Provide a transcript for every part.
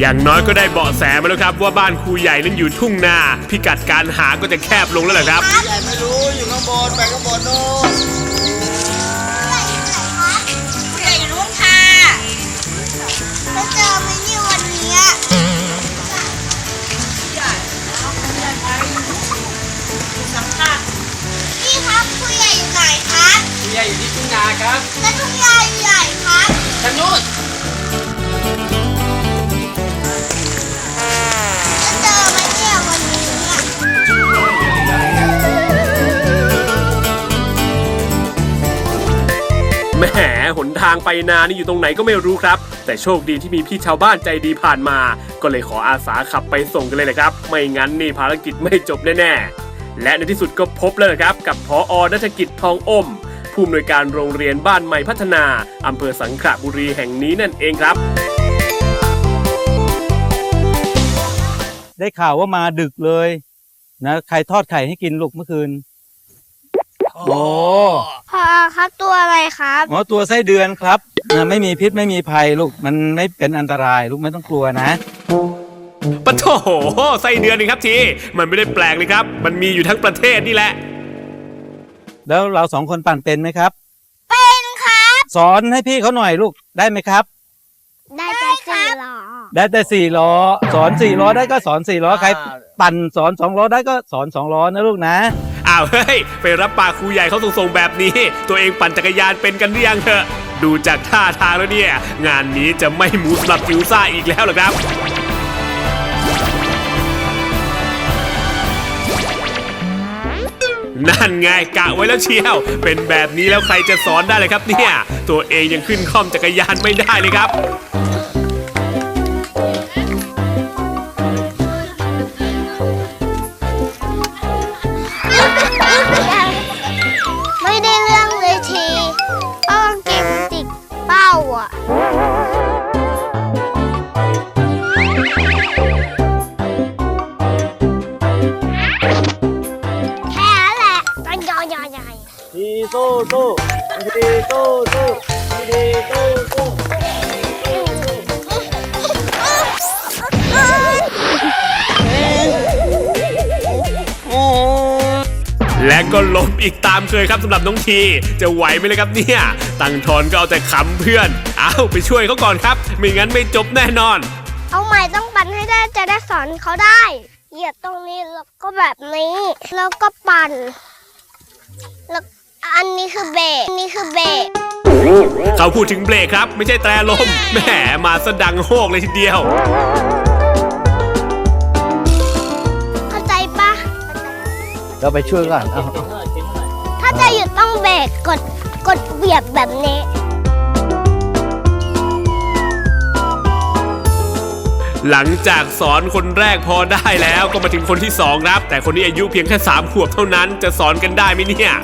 อย่างน้อยก็ได้เบาะแสมาแล้วครับ ว่าบ้านครูใหญ่นั้นอยู่ทุ่งนา พิกัดการหาก็จะแคบลงแล้วแหละครับ ใหญ่ไม่รู้อยู่ข้างบนไปข้างบนโน่นผู้ใหญ่อยู่นู้นค่ะจะเจอไหมเนี่ยวันเนี้ยสัมภาษณ์พี่ครับผู้ใหญ่อยู่ไหนครับใหญ่อยู่ที่ทุ่งนาครับ และทุ่งใหญ่ใหญ่ครับทางนู้น แหมหนทางไปนานี่อยู่ตรงไหนก็ไม่รู้ครับ แต่โชคดีที่มีพี่ชาวบ้านใจดีผ่านมา ก็เลยขออาสาขับไปส่งกันเลยแหละครับ ไม่งั้นนี่ภารกิจไม่จบแน่ๆ และในที่สุดก็พบแล้วนะครับ กับพออนัฐกิจทองอม ผู้อำนวยการโรงเรียนบ้านใหม่พัฒนาอำเภอสังขละบุรีแห่งนี้นั่นเองครับ ได้ข่าวว่ามาดึกเลยนะใครทอดไข่ให้กินลูกเมื่อคืน โอ้พอครับตัวอะไรครับหมอตัวไส้เดือนครับนะไม่มีพิษไม่มีภัยลูกมันไม่เป็นอันตรายลูกไม่ต้องกลัวนะปะโถไส้เดือนนี่ครับทีมันไม่ได้แปลกเลยครับ มันมีอยู่ทั้งประเทศนี่แหละ แล้วเราสองคนปั่นเป็นไหมครับ เป็นครับ สอนให้พี่เขาหน่อยลูกได้ไหมครับ ได้แต่สี่หรอได้แต่สี่ล้อ สอนสี่ล้อได้ก็สอนสี่ล้อใคร ปั่นสอนสองล้อได้ก็สอนสองล้อนะลูกนะ อ้าวเฮ้ยไปรับปากครูใหญ่เขาส่งๆแบบนี้ ตัวเองปั่นจักรยานเป็นกันหรือยังเถอะ ดูจากท่าทางแล้วเนี่ย งานนี้จะไม่หมูสำหรับจิวซ่าอีกแล้วหรอครับนั่นไงกะไว้แล้วเชียว เป็นแบบนี้แล้วใครจะสอนได้เลยครับเนี่ย ตัวเองยังขึ้นคล่อมจักรยานไม่ได้เลยครับ ก็ล้มอีกตามเคยครับสำหรับน้องที จะไหวไหมเลยครับเนี่ย ตังทอนก็เอาแต่ขำเพื่อน เอาไปช่วยเขาก่อนครับ ไม่งั้นไม่จบแน่นอน เอาใหม่ต้องปั่นให้ได้จะได้สอนเขาได้ เหยียบตรงนี้แล้วก็แบบนี้ แล้วก็ปั่น แล้วอันนี้คือเบรกอันนี้คือเบรกเขาพูดถึงเบรกครับ ไม่ใช่แตรลมแหมมาสะดังโฮกเลยทีเดียว เราไปช่วยก่อนเอาเอาถ้าจะหยุดต้องเบรกกดกดเหยียบแบบนี้ หลังจากสอนคนแรกพอได้แล้วก็มาถึงคนที่สองครับ แต่คนนี้อายุเพียงแค่สามขวบเท่านั้นจะสอนกันได้ไหมเนี่ย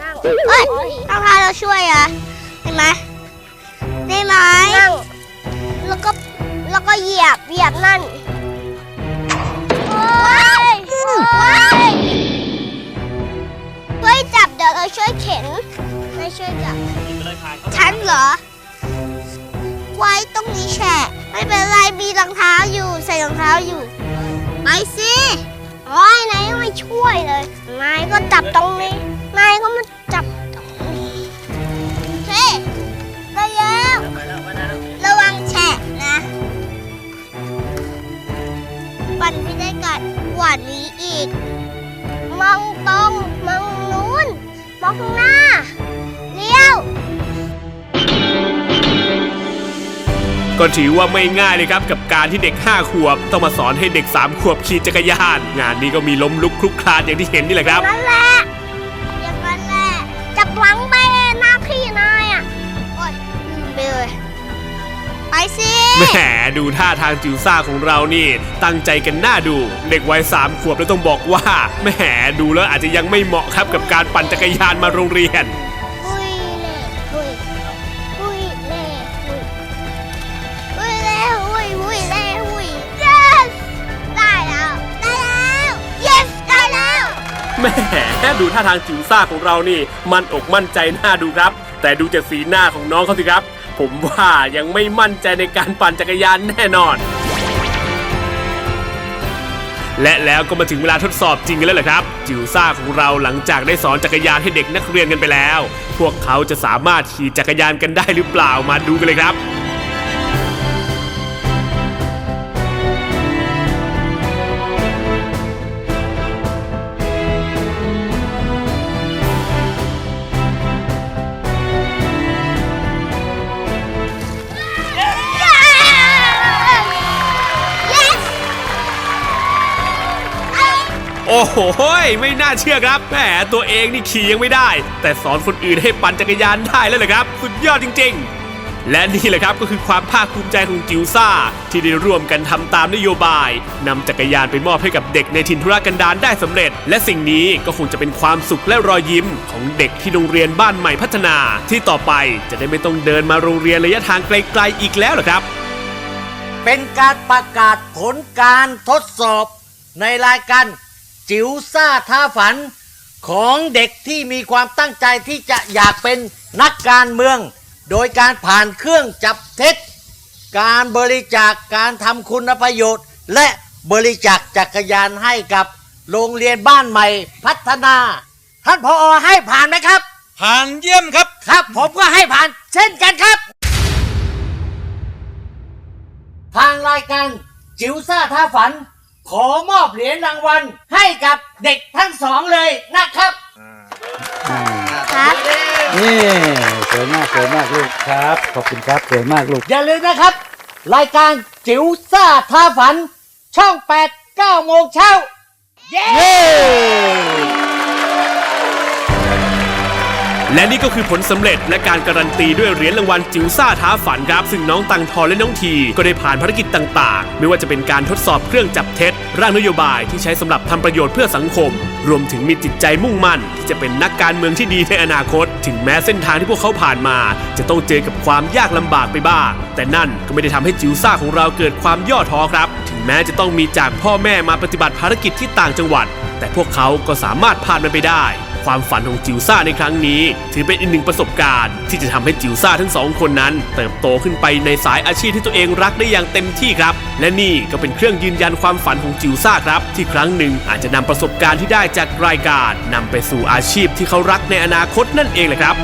นั่งเอ้ยต้องพาเราช่วยอะได้ไหมได้ไหมนั่งแล้วก็แล้ว ก็เหยียบเหยียบนั่นโอ้ยโอ้ยช่วยจับเดี๋ยวเราช่วยเข็นไม่ช่วยจับฉันเหรอ ไว้ตรงนี้แฉะไม่เป็นไรมีรองเท้าอยู่ ใส่รองเท้าอยู่ ไปสิโอ้ยนายไม่ช่วยเลย นายก็จับตรงนี้ นายก็มา องข้างหน้า เลี้ยว ก็ถือว่าไม่ง่ายเลยครับ กับการที่เด็ก 5 ขวบ ต้องมาสอนให้เด็ก 3 ขวบขี่จักรยาน งานนี้ก็มีล้มลุกคลุกคลานอย่างที่เห็นนี่แหละครับ นั่นแหละอย่างนั้นแหละจับหลังไป ไปสิ แหมดูท่าทางจิวซ่าของเรานี่ ตั้งใจกันหน้าดู เด็กวัยสามขวบแล้วต้องบอกว่าแหมดูแล้วอาจจะยังไม่เหมาะครับกับการปั่นจักรยานมาโรงเรียนหุยเล่หุยหุยเล่หุยหุยเล่หุยหุยเล่หุย yes ได้แล้ว ได้แล้ว yes ได้แล้ว แหมดูท่าทางจิวซ่าของเรานี่ มันอกมั่นใจน่าดูครับ แต่ดูจากสีหน้าของน้องเขาสิครับ ผมว่ายังไม่มั่นใจในการปั่นจักรยานแน่นอน และแล้วก็มาถึงเวลาทดสอบจริงกันแล้วเหละครับ จิวซ่าของเราหลังจากได้สอนจักรยานให้เด็กนักเรียนกันไปแล้ว พวกเขาจะสามารถขี่จักรยานกันได้หรือเปล่ามาดูกันเลยครับ โอ้โหไม่น่าเชื่อครับแหมตัวเองนี่ขี่ยังไม่ได้ แต่สอนคนอื่นให้ปั่นจักรยานได้แล้วเหรอครับ สุดยอดจริง ๆ และนี่แหละครับก็คือความภาคภูมิใจของจิวซ่า ที่ได้ร่วมกันทำตามนโยบายนำจักรยานไปมอบให้กับเด็กในถิ่นธุรกันดารได้สำเร็จ และสิ่งนี้ก็คงจะเป็นความสุขและรอยยิ้มของเด็กที่โรงเรียนบ้านใหม่พัฒนา ที่ต่อไปจะได้ไม่ต้องเดินมาโรงเรียนระยะทางไกลๆอีกแล้วเหรอครับเป็นการประกาศผลการทดสอบในรายการ จิ๋วซ่าท้าฝันของเด็กที่มีความตั้งใจที่จะอยากเป็นนักการเมือง โดยการผ่านเครื่องจับเท็จ การบริจาคการทำคุณประโยชน์ และบริจาคจักรยานให้กับโรงเรียนบ้านใหม่พัฒนา ท่านพออให้ผ่านไหมครับ ผ่านเยี่ยมครับ ครับ ผมก็ให้ผ่านเช่นกันครับ ทางรายการจิ๋วซ่าท่าฝัน ขอมอบเหรียญรางวัลให้กับเด็กทั้งสองเลยนะครับครับนี่สวยมากสวยมากลูกครับ ขอบคุณครับสวยมากลูก อย่าลืมนะครับ รายการจิ๋วซ่าท่าฝัน ช่อง 8 9โมงเช้า เย้ และนี่ก็คือผลสำเร็จและการการันตีด้วยเหรียญรางวัลจิ๋วซ่าท้าฝันครับ ซึ่งน้องตังทอนและน้องที ก็ได้ผ่านภารกิจต่างๆ ไม่ว่าจะเป็นการทดสอบเครื่องจับเท็จ ร่างนโยบายที่ใช้สำหรับทำประโยชน์เพื่อสังคม รวมถึงมีจิตใจมุ่งมั่น ที่จะเป็นนักการเมืองที่ดีในอนาคต ถึงแม้เส้นทางที่พวกเขาผ่านมา จะต้องเจอกับความยากลำบากไปบ้าง แต่นั่นก็ไม่ได้ทำให้จิ๋วซ่าของเราเกิดความย่อท้อครับ ถึงแม้จะต้องมีจากพ่อแม่มาปฏิบัติภารกิจที่ต่างจังหวัด แต่พวกเขาก็สามารถผ่านมันไปได้ ความฝันของจิวซ่าในครั้งนี้ ถือเป็นอีกหนึ่งประสบการณ์ ที่จะทำให้จิวซ่าทั้งสองคนนั้น เติบโตขึ้นไปในสายอาชีพที่ตัวเองรักได้อย่างเต็มที่ครับ และนี่ก็เป็นเครื่องยืนยันความฝันของจิวซ่าครับ ที่ครั้งหนึ่งอาจจะนำประสบการณ์ที่ได้จากรายการนำไปสู่อาชีพที่เขารักในอนาคตนั่นเองแหละครับ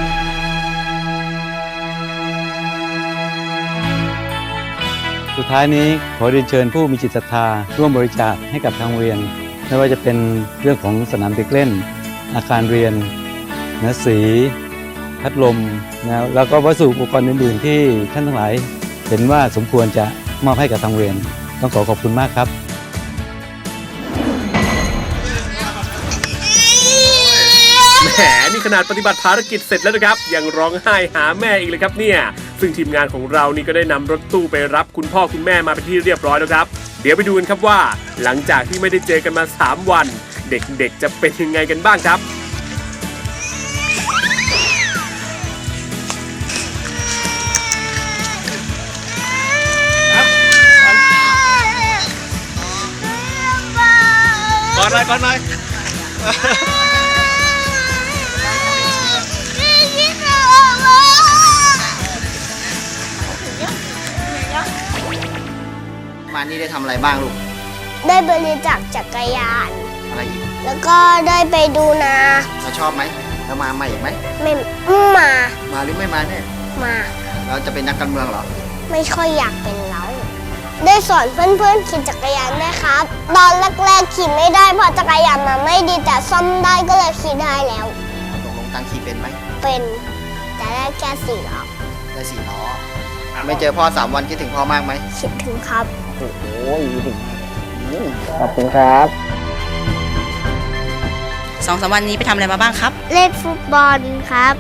สุดท้ายนี้ขอเรียนเชิญผู้มีจิตศรัทธาร่วมบริจาคให้กับทางโรงเรียน ไม่ว่าจะเป็นเรื่องของสนามเด็กเล่น อาคารเรียนนังสีพัดลมนะแล้วก็วัสดุอุปกรณ์อื่นๆ ที่ท่านทั้งหลาย เห็นว่าสมควรจะมอบให้กับทางเรียนต้องขอขอบคุณมากครับแหมนี่ขนาดปฏิบัติภารกิจเสร็จแล้วนะครับ ยังร้องไห้หาแม่อีกเลยครับเนี่ย ซึ่งทีมงานของเรานี่ก็ได้นำรถตู้ไปรับคุณพ่อคุณแม่มาเป็นที่เรียบร้อยแล้วครับ เดี๋ยวไปดูกันครับว่า หลังจากที่ไม่ได้เจอกันมา 3 วัน เด็กๆจะเป็นยังไงกันบ้างครับ ก่อนหน่อยก่อนหน่อยมานี่ได้ทำอะไรบ้างลูก ได้บริจาคจักรยานอะไรอีก แล้วก็ได้ไปดูนาเราชอบไหมเรามาใหม่อีกไหมไม่มา มาหรือไม่มาเนี่ยมา เราจะเป็นนักการเมืองเหรอ ไม่ค่อยอยากเป็นเราได้สอนเพื่อนๆขี่จักรยานด้วยครับ ตอนแรกๆขี่ไม่ได้เพราะจักรยานมันไม่ดีแต่ซ่อมได้ก็เลยขี่ได้แล้ว ตกลงตังขี่เป็นไหมเป็นแต่ได้แค่สี่ล้อได้สี่ล้อไม่เจอพ่อสามวันคิดถึงพ่อมากไหมคิดถึงครับ โอ้โหขอบคุณครับ สองสามวันนี้ไปทำอะไรมาบ้างครับเล่นฟุตบอลครับ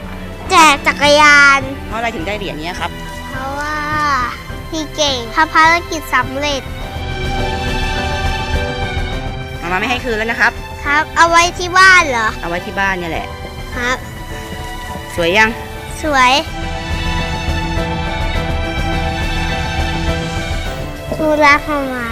แจกจักรยาน เพราะอะไรถึงได้เหรียญเนี้ยครับ เพราะว่าพี่เก่งทำภารกิจสำเร็จมามาไม่ให้คืนแล้วนะครับ ครับ เอาไว้ที่บ้านเหรอเอาไว้ที่บ้านเนี่ยแหละ ครับ สวยยังสวยดูรักของหมา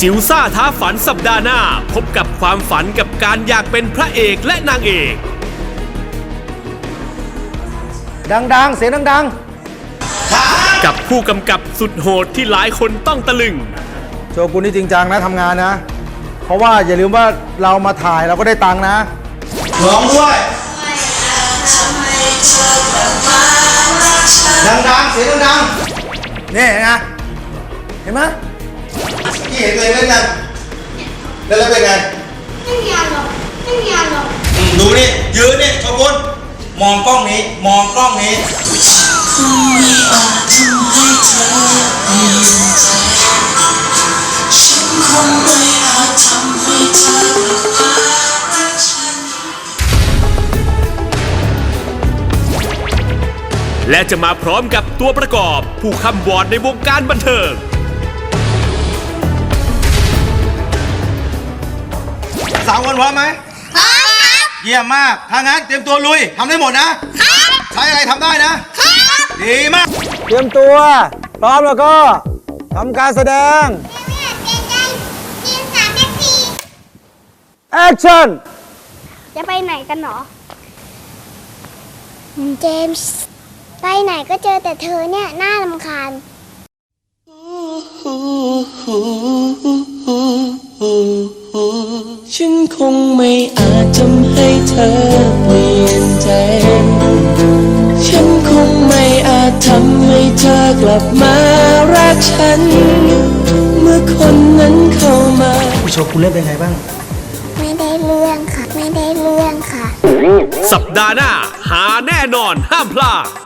จิวซ่าท้าฝันสัปดาห์หน้า พบกับความฝันกับการอยากเป็นพระเอกและนางเอก ดังๆ เสียงดังกับผู้กำกับสุดโหดที่หลายคนต้องตะลึงโชกุนนี่จริงจังนะทำงานนะ เพราะว่าอย่าลืมว่าเรามาถ่ายเราก็ได้ตังค์นะ ร้องด้วย ดังๆ เสียงดังๆ นี่นะเห็นไหม ที่เห็นเลยเล่นกันเล่นแล้วเป็นไงไม่มีอารมณ์ไม่มีอารมณ์อืมดูนี่ยืนนี่โชกุนมองกล้องนี้ มองกล้องนี้ และจะมาพร้อมกับตัวประกอบ ผู้คำวอดในวงการบันเทิง สามคนพร้อมไหมพร้อมครับ เยี่ยมมาก ถ้างั้นเตรียมตัวลุยทำได้หมดนะใช้อะไรทำได้นะดีมาก เตรียมตัว พร้อมแล้วก็ทำการแสดงแอคชั่นจะไปไหนกันหรอเจมส์ไปไหนก็เจอแต่เธอเนี่ยน่ารำคาญ ฉันคงไม่อาจทำให้เธอเปลี่ยนใจ ฉันคงไม่อาจทำให้เธอกลับมารักฉัน เมื่อคนนั้นเข้ามาโชกุนเล่นเป็นไงบ้าง ไม่ได้เรื่องค่ะ ไม่ได้เรื่องค่ะ สัปดาห์หน้า หาแน่นอนห้ามพลาด